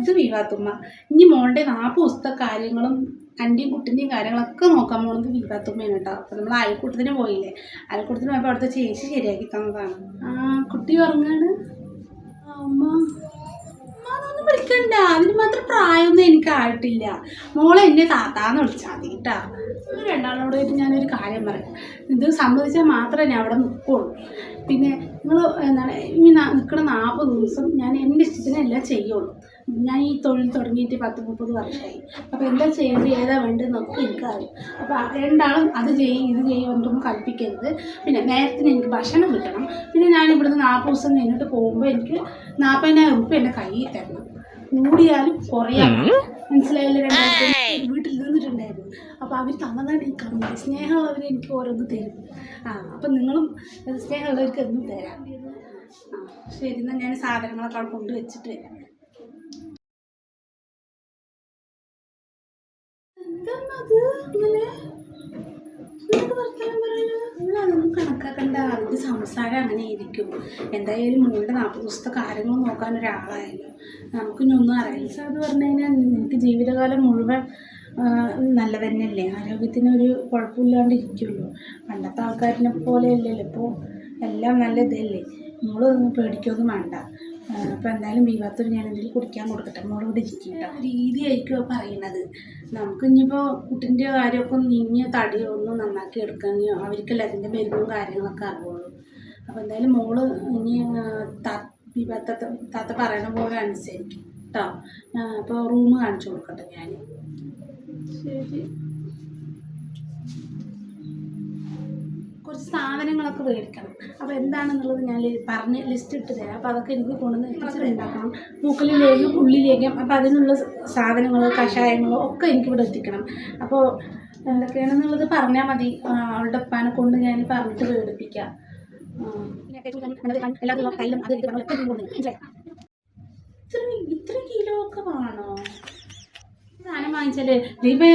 ഇത് വിവാത്തുമ്മ ഇനി മോളുടെ നാൽപ്പത് പുസ്തക കാര്യങ്ങളും അന്റെയും കുട്ടിന്റെയും കാര്യങ്ങളൊക്കെ നോക്കാൻ പോകുന്നത് വിവാത്തുമ്മയാണ് കേട്ടോ. അപ്പോൾ നമ്മൾ അയൽക്കൂട്ടത്തിന് പോയില്ലേ? അയൽക്കൂട്ടത്തിന് പോയപ്പോൾ അവിടുത്തെ ചേച്ചി ശരിയാക്കി തന്നതാണ്. ആ കുട്ടി ആ, അമ്മ അതൊന്നും വിളിക്കണ്ട. അതിന് മാത്രം പ്രായമൊന്നും എനിക്ക് ആയിട്ടില്ല. മോളെ എന്നെ താത്താന്ന് വിളിച്ചാൽ മതി കേട്ടാ. രണ്ടാളോടായിട്ട് ഞാനൊരു കാര്യം പറയാം. ഇത് സമ്മതിച്ചാൽ മാത്രമേ ഞാൻ അവിടെ നിൽക്കുള്ളൂ. പിന്നെ നിങ്ങൾ എന്താണ് ഇനി നിൽക്കുന്ന നാൽപ്പത് ദിവസം ഞാൻ എന്റെ ഇഷ്ടത്തിന് എല്ലാം ചെയ്യുള്ളൂ. ഞാൻ ഈ തൊഴിൽ തുടങ്ങിയിട്ട് പത്ത് മുപ്പത് വർഷമായി. അപ്പോൾ എന്താ ചെയ്യേണ്ടത് ഏതാ വേണ്ടത് നോക്കി എനിക്കറിയാം അപ്പോൾ രണ്ടാളും അത് ചെയ്യും ഇത് ചെയ്യും പറഞ്ഞിട്ടൊന്നും കൽപ്പിക്കരുത്. പിന്നെ നേരത്തിന് എനിക്ക് ഭക്ഷണം കിട്ടണം. പിന്നെ ഞാൻ ഇവിടുന്ന് നാൽപ്പത് ദിവസം കഴിഞ്ഞിട്ട് പോകുമ്പോൾ എനിക്ക് നാൽപ്പതിനായിരം രൂപ എന്റെ കയ്യിൽ തരണം. കൂടിയാലും കുറയാം. മനസ്സിലായില്ല രണ്ടായിരത്തി വീട്ടിൽ നിന്നിട്ടുണ്ടായിരുന്നു. അപ്പോൾ അവർ തന്നതാണ് എനിക്ക് കമ്മി അവർ എനിക്ക് ഓരോന്ന് തരും. ആ അപ്പം നിങ്ങളും സ്നേഹമുള്ളവർക്ക് എന്നും തരാം. ആ ശരി എന്നാൽ ഞാൻ സാധനങ്ങളൊക്കെ അവിടെ കൊണ്ടുവച്ചിട്ട് വരാം. എന്താണത് ഇങ്ങനെ കണക്കാക്കണ്ട. അതിന്റെ സംസാരം അങ്ങനെ ഇരിക്കും. എന്തായാലും മോളുടെ നാൽപ്പത് ദിവസത്തെ കാര്യങ്ങൾ നോക്കാൻ ഒരാളായല്ലോ. നമുക്ക് ഒന്നും അറിയില്ല. എന്ന് പറഞ്ഞു കഴിഞ്ഞാൽ നിനക്ക് ജീവിതകാലം മുഴുവൻ നല്ല തന്നെയല്ലേ ആരോഗ്യത്തിന് ഒരു കുഴപ്പമില്ലാണ്ട് ഇരിക്കുള്ളൂ. പണ്ടത്തെ ആൾക്കാരിനെ പോലെ അല്ലല്ലോ ഇപ്പോൾ എല്ലാം നല്ല ഇതല്ലേ? മോൾ ഒന്നും പേടിക്കൊന്നും വേണ്ട. അപ്പോൾ എന്തായാലും ബീവാത്തൂർ ഞാൻ എന്തെങ്കിലും കുടിക്കാൻ കൊടുക്കട്ടെ. മോൾ ഇവിടെ രീതി രീതിയായിരിക്കും പറയുന്നത് നമുക്ക് ഇനിയിപ്പോൾ കുട്ടിന്റെ കാര്യമൊക്കെ നീങ്ങിയ തടി ഒന്നും നന്നാക്കി എടുക്കാമെങ്കിൽ അവർക്കല്ലേ അതിന്റെ മരുന്നും കാര്യങ്ങളൊക്കെ അറിവുള്ളൂ. അപ്പോൾ എന്തായാലും മോൾ ഇനി ബീവാത്ത താത്ത പറയണ പോലെ അനുസരിക്കും. കേട്ടോ അപ്പോൾ റൂം കാണിച്ചു കൊടുക്കട്ടെ ഞാൻ ശരി. സാധനങ്ങളൊക്കെ മേടിക്കണം. അപ്പോൾ എന്താണെന്നുള്ളത് ഞാൻ പറഞ്ഞ് ലിസ്റ്റ് ഇട്ട് തരാം. അപ്പോൾ അതൊക്കെ എനിക്ക് കൊണ്ടുവന്ന് എത്തിച്ചിട്ട് ഉണ്ടാക്കണം. പൂക്കളിലേക്കും ഉള്ളിലേക്കും അപ്പോൾ അതിനുള്ള സാധനങ്ങളോ കഷായങ്ങളോ ഒക്കെ എനിക്കിവിടെ എത്തിക്കണം. അപ്പോൾ എന്തൊക്കെയാണെന്നുള്ളത് പറഞ്ഞാൽ മതി. അവളുടെ ഉപ്പാനെ കൊണ്ട് ഞാൻ പറഞ്ഞിട്ട് പേടിപ്പിക്കാം എല്ലാ കയ്യിലും അത് ഇത് ഒക്കെ മനസ്സിലായി ഇത്ര ഇത്ര കിലോ ഒക്കെ വേണോ? സാധനം വാങ്ങിച്ചാലേ ഇപ്പം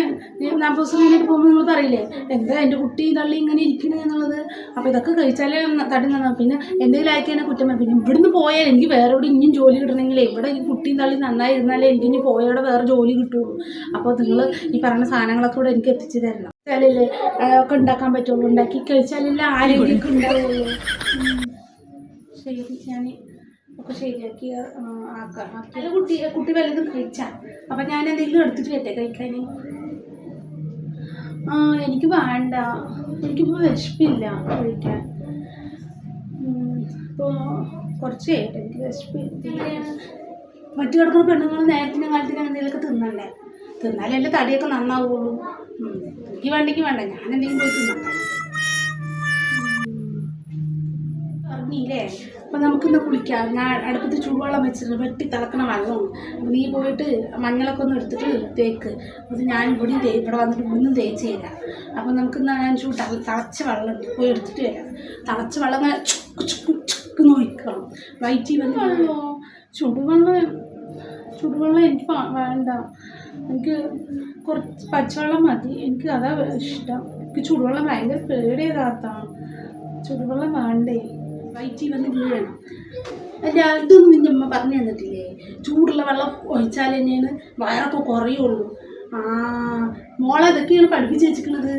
നാൽപ്പത് ദിവസം കഴിഞ്ഞിട്ട് പോകുമ്പോൾ നിങ്ങൾ പറയില്ലേ എന്താ എന്റെ കുട്ടി തള്ളി ഇങ്ങനെ ഇരിക്കണേ എന്നുള്ളത്? അപ്പോൾ ഇതൊക്കെ കഴിച്ചാലേ തട്ടി തടി നന്നാ. പിന്നെ എന്തെങ്കിലും ആയിക്കഴിഞ്ഞാൽ കുറ്റം പിന്നെ ഇവിടുന്ന് പോയാൽ എനിക്ക് വേറെ എവിടെ ഇനിയും ജോലി കിട്ടണമെങ്കിൽ ഇവിടെ ഈ കുട്ടിയും തള്ളി നന്നായി ഇരുന്നാലേ എനിക്ക് ഇനി പോയവിടെ വേറെ ജോലി കിട്ടുള്ളൂ. അപ്പോൾ നിങ്ങൾ ഈ പറഞ്ഞ സാധനങ്ങളൊക്കെ കൂടെ എനിക്ക് എത്തിച്ചു തരണം. വെച്ചാലല്ലേ ഒക്കെ ഉണ്ടാക്കാൻ പറ്റുള്ളൂ. ഉണ്ടാക്കി കഴിച്ചാലല്ലേ ആരോഗ്യമൊക്കെ ഉണ്ടാവുള്ളൂ. ശരി ഞാൻ ഒക്കെ ശരിയാക്കി ആക്കാം കുട്ടി കുട്ടി വല്ലതും കഴിച്ചാ? അപ്പം ഞാൻ എന്തെങ്കിലും എടുത്തിട്ട് വരട്ടെ കഴിക്കാൻ ആ എനിക്ക് വേണ്ട. എനിക്കിപ്പോൾ വിശപ്പില്ല കഴിക്കാൻ. ഇപ്പോൾ കുറച്ച് കഴിഞ്ഞിട്ട് എനിക്ക് വിശപ്പില്ല മറ്റു കിടക്കുന്ന പെണ്ണുങ്ങൾ നേരത്തിന് കാലത്തിന് എന്തെങ്കിലുമൊക്കെ തിന്നണ്ടേ? തിന്നാലേ എന്റെ തടിയൊക്കെ നന്നാവുള്ളൂ. എനിക്ക് വേണ്ടെങ്കിൽ വേണ്ട. ഞാൻ എന്തെങ്കിലും പോയി തിന്നണ്ടേ പറഞ്ഞില്ലേ അപ്പം നമുക്കിന്ന് കുളിക്കാം. ഞാൻ അടുപ്പത്ത് ചൂടുവെള്ളം വെച്ചിട്ട് വെട്ടി തിളക്കണ വെള്ളമാണ്. നീ പോയിട്ട് മഞ്ഞളൊക്കെ ഒന്ന് എടുത്തിട്ട് തേക്ക്. അത് ഞാൻ ഇവിടെയും തേ ഇവിടെ വന്നിട്ട് ഒന്നും തേച്ച് തരാം. അപ്പം നമുക്കിന്ന് ഞാൻ ചൂട് തള തിളച്ച വെള്ളം ഉണ്ട്. പോയി എടുത്തിട്ട് വരാം തിളച്ച വെള്ളം ഇങ്ങനെ ചുക്ക് ചുക്ക് ചുക്ക് നോക്കണം വയറ്റി വന്ന് വെള്ളമോ ചുടുവെള്ളം ചുടുവെള്ളം എനിക്ക് വേണ്ട. എനിക്ക് കുറച്ച് പച്ചവെള്ളം മതി. എനിക്ക് അതാ ഇഷ്ടം. എനിക്ക് ചുടുവെള്ളം ഭയങ്കര പേടിയതാത്താണ് ചുടുവെള്ളം വേണ്ടേ? വയറ്റി വന്ന് വീഴണം. അല്ല ഇതൊന്നും നിന്റെ അമ്മ പറഞ്ഞു തന്നിട്ടില്ലേ? ചൂടുള്ള വെള്ളം ഒഴിച്ചാൽ തന്നെയാണ് വയറൊക്കെ കുറയുള്ളൂ. ആ മോളെ ഇതൊക്കെയാണ് പഠിപ്പിച്ച് വെച്ചിരിക്കുന്നത്.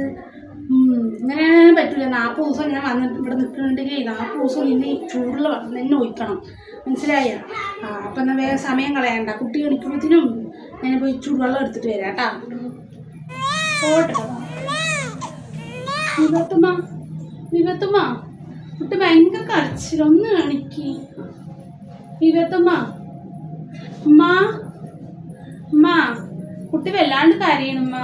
ഇങ്ങനെ പറ്റില്ല നാൽപ്പത് ദിവസം ഞാൻ വന്നിട്ട് ഇവിടെ നിൽക്കുന്നുണ്ടെങ്കിൽ നാൽപ്പത് ദിവസം നിന്നെ ചൂടുള്ള വെള്ളം തന്നെ ഒഴിക്കണം. മനസ്സിലായ? ആ അപ്പം എന്നാൽ വേഗം സമയം കളയണ്ട. കുട്ടി കളിക്കുമ്പോഴത്തേനും ഞാൻ പോയി ചൂടുവെള്ളം എടുത്തിട്ട് വരാം കേട്ടോ. പോട്ടെ. വിപത്തുമ്മ വിപത്തുമ്മ. കുട്ടി ഭയങ്കര കരച്ചിൽ ഒന്ന് കാണിക്ക്. വിപത്തുമ്മ മാ ഉമ്മ? കുട്ടി വല്ലാണ്ട് കരയണമ്മ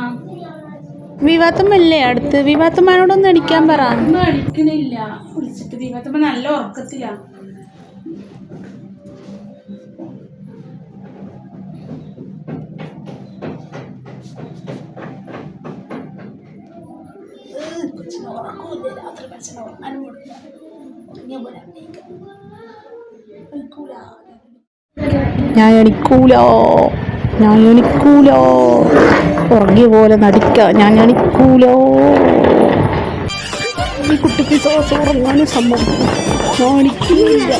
വിവാത്തമ്മല്ലേ അടുത്ത്? വിവാത്തമ്മനോടൊന്ന് അടിക്കാൻ പറ. ഒന്നും അടിക്കണില്ല വിളിച്ചിട്ട് വിവാത്തമ്മ നല്ല ഉറക്കത്തില്ല ഉറക്കമില്ല. രാത്രി കൊച്ചിന് ഉറങ്ങാനും ഞാൻ ഞാൻ ഉറങ്ങിയ പോലെ നടിക്ക ഞാൻ എണിക്കൂലോ ഈ കുട്ടിക്ക് സോസ് ഉറങ്ങാനും ഞാൻ എണിക്കില്ല